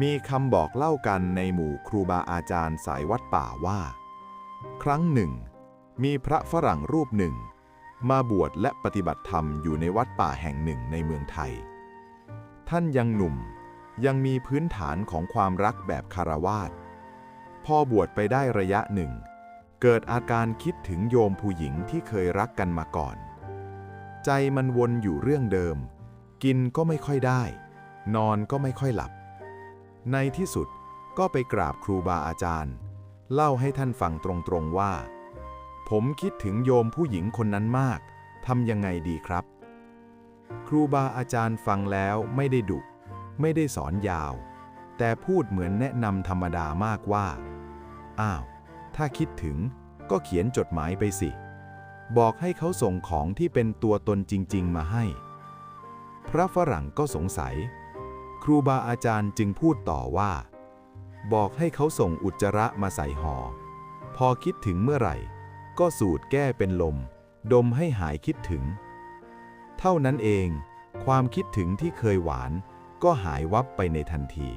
มีคำบอกเล่ากันในหมู่ครูบาอาจารย์สายวัดป่าว่า ครั้งหนึ่ง มีพระฝรั่งรูปหนึ่ง มาบวชและปฏิบัติธรรมอยู่ในวัดป่าแห่งหนึ่งในเมืองไทย ท่านยังหนุ่มยังมีพื้นฐานของความรักแบบคารวาสพอบวชไปได้ระยะหนึ่ง เกิดอาการคิดถึงโยมผู้หญิงที่เคยรักกันมาก่อน ใจมันวนอยู่เรื่องเดิม กินก็ไม่ค่อยได้ นอนก็ไม่ค่อยหลับ ในที่สุดก็ไปกราบครูบาอาจารย์ เล่าให้ท่านฟังตรงๆว่า ผมคิดถึงโยมผู้หญิงคนนั้นมากทำยังไงดีครับ ครูบาอาจารย์ฟังแล้วไม่ได้ดุ ไม่ได้สอนยาว แต่พูดเหมือนแนะนำธรรมดามากว่า อ้าว ถ้าคิดถึงก็เขียนจดหมายไปสิ บอกให้เขาส่งของที่เป็นตัวตนจริง ๆ มาให้ พระฝรั่งก็สงสัย ครูบาอาจารย์จึงพูดต่อว่า บอกให้เขาส่งอุจจาระมาใส่หอ่อพอคิดถึงเมื่อไหร่ ก็สูดแก้เป็นลม ดมให้หายคิดถึง เท่านั้นเอง ความคิดถึงที่เคยหวาน ก็หายวับไปในทันที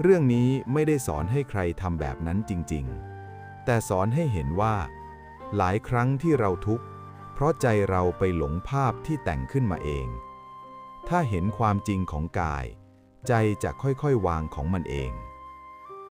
เรื่องนี้ไม่ได้สอนให้ใครทำแบบนั้นจริง ๆ แต่สอนให้เห็นว่า หลายครั้งที่เราทุกข์ เพราะใจเราไปหลงภาพที่แต่งขึ้นมาเอง ถ้าเห็นความจริงของกาย ใจจะค่อยๆ วางของมันเอง